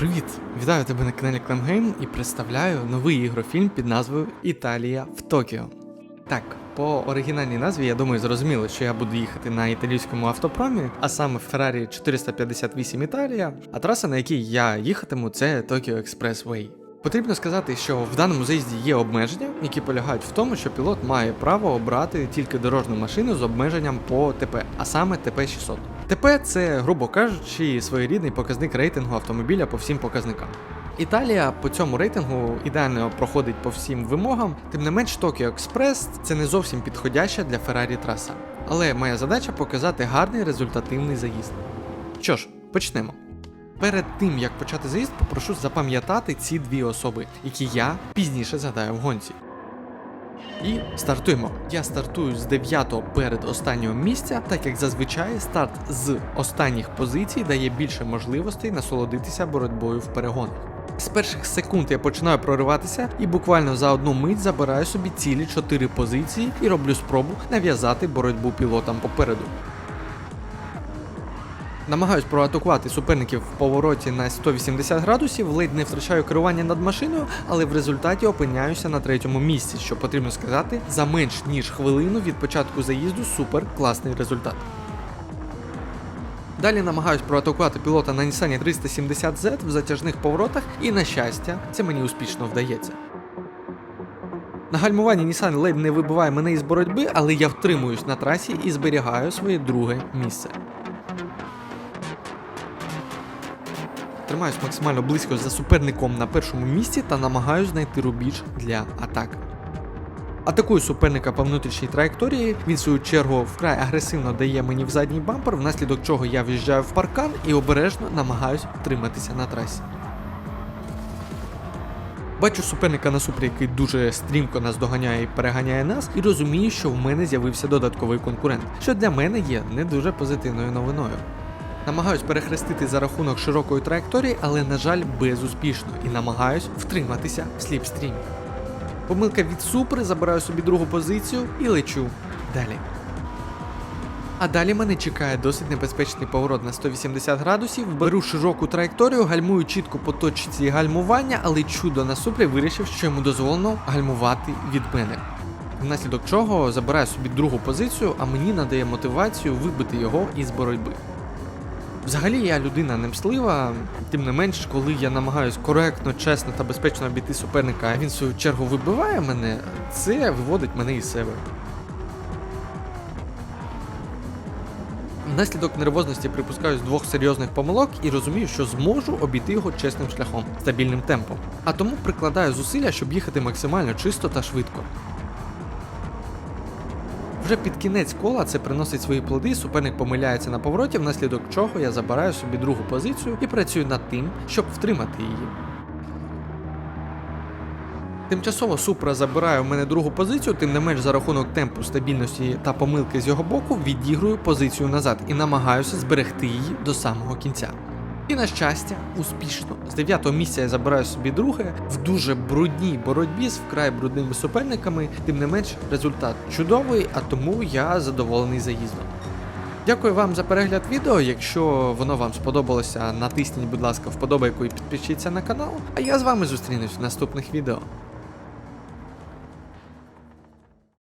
Привіт! Вітаю тебе на каналі Клемгейм і представляю новий ігрофільм під назвою Італія в Токіо. Так, по оригінальній назві я думаю зрозуміло, що я буду їхати на італійському автопромі, а саме Ferrari 458 Італія, а траса, на якій я їхатиму, це Tokyo Expressway. Потрібно сказати, що в даному заїзді є обмеження, які полягають в тому, що пілот має право обрати тільки дорожню машину з обмеженням по ТП, а саме ТП-600. ТП це, грубо кажучи, своєрідний показник рейтингу автомобіля по всім показникам. Італія по цьому рейтингу ідеально проходить по всім вимогам, тим не менш Tokyo Express це не зовсім підходяща для Ferrari траса. Але моя задача показати гарний результативний заїзд. Що ж, почнемо. Перед тим як почати заїзд, попрошу запам'ятати ці дві особи, які я пізніше згадаю в гонці. І стартуємо. Я стартую з 9-го перед останнього місця, так як зазвичай старт з останніх позицій дає більше можливостей насолодитися боротьбою в перегонах. З перших секунд я починаю прориватися і буквально за одну мить забираю собі цілі 4 позиції і роблю спробу нав'язати боротьбу пілотам попереду. Намагаюсь проатакувати суперників в повороті на 180 градусів, ледь не втрачаю керування над машиною, але в результаті опиняюся на третьому місці, що потрібно сказати, за менш ніж хвилину від початку заїзду супер класний результат. Далі намагаюсь проатакувати пілота на Nissan 370Z в затяжних поворотах, і на щастя, це мені успішно вдається. На гальмуванні Nissan ледь не вибиває мене із боротьби, але я втримуюсь на трасі і зберігаю своє друге місце. Тримаюсь максимально близько за суперником на першому місці та намагаюсь знайти рубіж для атаки. Атакую суперника по внутрішній траєкторії, він в свою чергу вкрай агресивно дає мені в задній бампер, внаслідок чого я в'їжджаю в паркан і обережно намагаюсь втриматися на трасі. Бачу суперника на супрі, який дуже стрімко нас доганяє і переганяє нас, і розумію, що в мене з'явився додатковий конкурент, що для мене є не дуже позитивною новиною. Намагаюсь перехрестити за рахунок широкої траєкторії, але, на жаль, безуспішно і намагаюсь втриматися в сліпстрімі. Помилка від супри, забираю собі другу позицію і лечу далі. А далі мене чекає досить небезпечний поворот на 180 градусів, беру широку траєкторію, гальмую чітко по точці гальмування, але чудо на супрі вирішив, що йому дозволено гальмувати від мене. Внаслідок чого забираю собі другу позицію, а мені надає мотивацію вибити його із боротьби. Взагалі я людина немслива, тим не менш, коли я намагаюсь коректно, чесно та безпечно обійти суперника, а він в свою чергу вибиває мене, це виводить мене із себе. Внаслідок нервозності припускаюсь двох серйозних помилок і розумію, що зможу обійти його чесним шляхом, стабільним темпом. А тому прикладаю зусилля, щоб їхати максимально чисто та швидко. Вже під кінець кола це приносить свої плоди, суперник помиляється на повороті, внаслідок чого я забираю собі другу позицію і працюю над тим, щоб втримати її. Тимчасово Супра забирає в мене другу позицію, тим не менш за рахунок темпу, стабільності та помилки з його боку відігрую позицію назад і намагаюся зберегти її до самого кінця. І на щастя, успішно. З 9-го місця я забираю собі друге в дуже брудній боротьбі з вкрай брудними суперниками, тим не менш результат чудовий, а тому я задоволений заїздом. Дякую вам за перегляд відео. Якщо воно вам сподобалося, натисніть, будь ласка, вподобайку і підпишіться на канал. А я з вами зустрінусь в наступних відео.